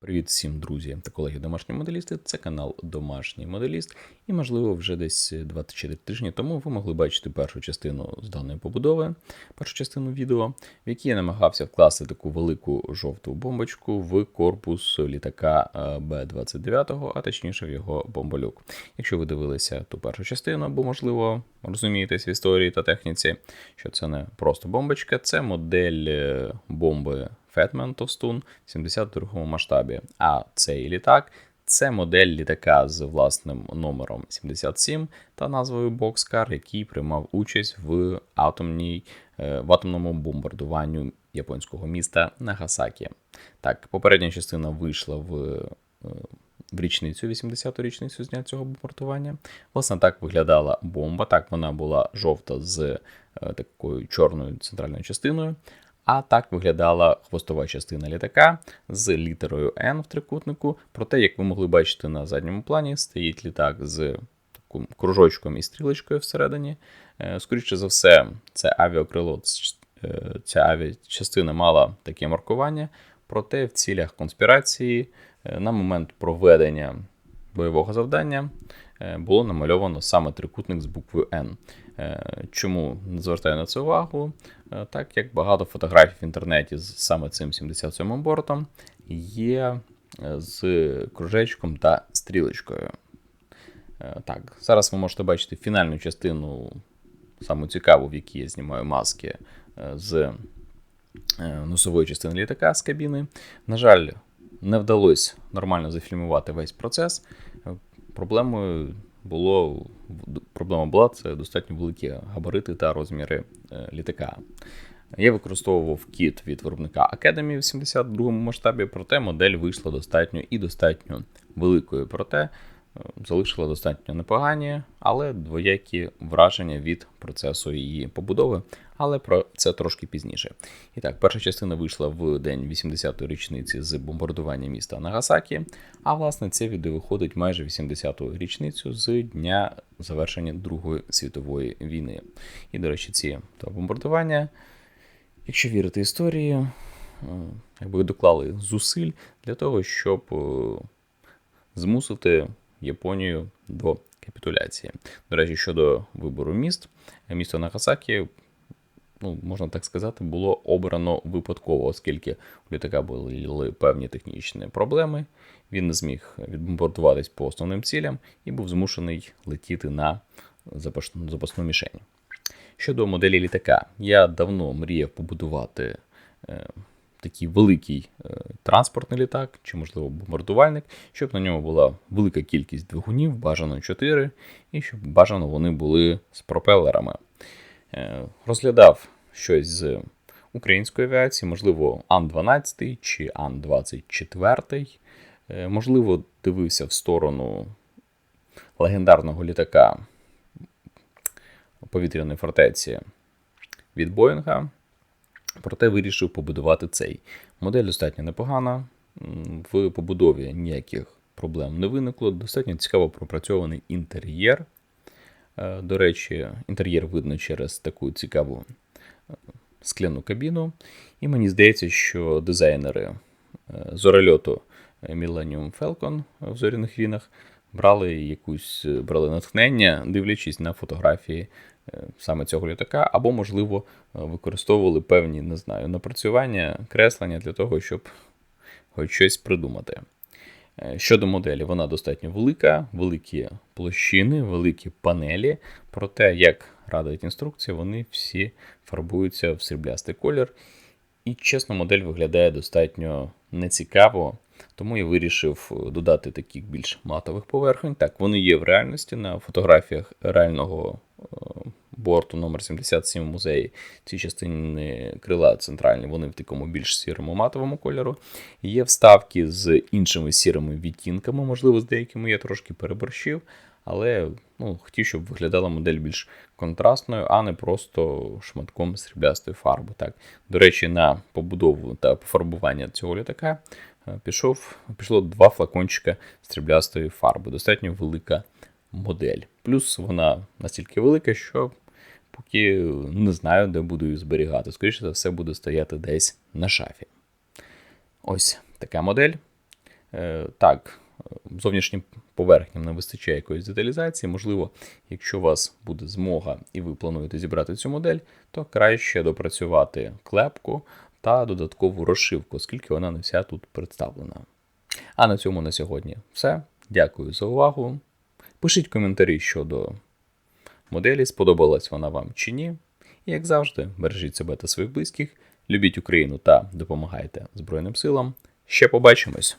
Привіт всім, друзі та колеги домашні моделісти. Це канал Домашній Моделіст, і, можливо, вже десь 24 тижні тому ви могли бачити першу частину з даної побудови, першу частину відео, в якій я намагався вкласти таку велику жовту бомбочку в корпус літака Б-29, а точніше в його бомболюк. Якщо ви дивилися ту першу частину, або, можливо, розумієтесь в історії та техніці, що це не просто бомбочка, це модель е, бомби. Фетмен Товстун в 72-му масштабі. А цей літак це модель літака з власним номером 77 та назвою Boxcar, який приймав участь в атомній, е, в атомному бомбардуванню японського міста Нагасакі. Так, попередня частина вийшла в. Е, в річницю, 80-ту річницю з дня цього бомбардування. Власне, так виглядала бомба. Так, вона була жовта з е, такою чорною центральною частиною. А так виглядала хвостова частина літака з літерою N в трикутнику. Проте, як ви могли бачити на задньому плані, стоїть літак з таким кружочком і стрілочкою всередині. Е, скоріше за все, це авіакрило, е, ця авіачастина мала таке маркування. Проте в цілях конспірації е, на момент проведення бойового завдання було намальовано саме трикутник з буквою N. Чому не звертаю на це увагу? Е, так як багато фотографій в інтернеті з саме цим 77-м бортом є е, з кружечком та стрілочкою. Е, так, Зараз ви можете бачити фінальну частину, саму цікаву, в якій я знімаю маски з носової частини літака з кабіни. На жаль, не вдалося нормально зафільмувати весь процес. Проблемою було проблема була це достатньо великі габарити та розміри е, літака. Я використовував кіт від виробника Academy в 72 масштабі, проте модель вийшла достатньо і достатньо великою. Проте залишила достатньо непогані, але двоякі враження від процесу її побудови. Але про це трошки пізніше. І так, перша частина вийшла в день 80-ї річниці з бомбардування міста Нагасакі. А власне це відео виходить майже 80-ту річницю з дня завершення Другої світової війни. І, до речі, ці бомбардування, якщо вірити історії, е, якби доклали зусиль для того, щоб е, змусити Японію до капітуляції. До речі, щодо вибору міст, місто Нагасакі, ну, можна так сказати, було обрано випадково, оскільки у літака були певні технічні проблеми. Він не зміг відбомбардуватись по основним цілям і був змушений летіти на запасну, запасну мішень. Щодо моделі літака, я давно мріяв побудувати. Такий великий е, транспортний літак чи, можливо, бомбардувальник, щоб на ньому була велика кількість двигунів, бажано 4, і щоб бажано вони були з пропелерами. Е, розглядав щось з української авіації, можливо, Ан-12 чи Ан-24. Е, можливо, дивився в сторону легендарного літака повітряної фортеці від Боїнга. Проте вирішив побудувати цей. Модель достатньо непогана. В побудові ніяких проблем не виникло. Достатньо цікаво пропрацьований інтер'єр. Е, до речі, інтер'єр видно через таку цікаву е, скляну кабіну. І мені здається, що дизайнери е, зорольоту Millennium Falcon в зоряних війнах брали якусь брали натхнення, дивлячись на фотографії Е, саме цього літака, або, можливо, е, використовували певні, не знаю, напрацювання, креслення для того, щоб хоч щось придумати. Е, щодо моделі, вона достатньо велика, великі площини, великі панелі. Проте, як радить інструкція, вони всі фарбуються в сріблястий колір. І, чесно, модель виглядає достатньо нецікаво, тому я вирішив додати таких більш матових поверхонь. Так, вони є в реальності на фотографіях реального борту номер 77 в музеї. Ці частини крила центральні, вони в такому більш сірому матовому кольору. Є вставки з іншими сірими відтінками, можливо, з деякими я трошки переборщив. Але ну, хотів, щоб виглядала модель більш контрастною, а не просто шматком сріблястої фарби. Так. До речі, на побудову та пофарбування цього літака е, пішов, пішло два флакончика сріблястої фарби. Достатньо велика модель. Плюс вона настільки велика, що поки не знаю, де буду її зберігати. Скоріше за все, буде стояти десь на шафі. Ось така модель. Е, Так, зовнішнім поверхням не вистачає якоїсь деталізації. Можливо, якщо у вас буде змога і ви плануєте зібрати цю модель, то краще допрацювати клепку та додаткову розшивку, оскільки вона не вся тут представлена. А на цьому на сьогодні все. Дякую за увагу. Пишіть коментарі щодо моделі, сподобалась вона вам чи ні. І як завжди, бережіть себе та своїх близьких, любіть Україну та допомагайте Збройним силам. Ще побачимось!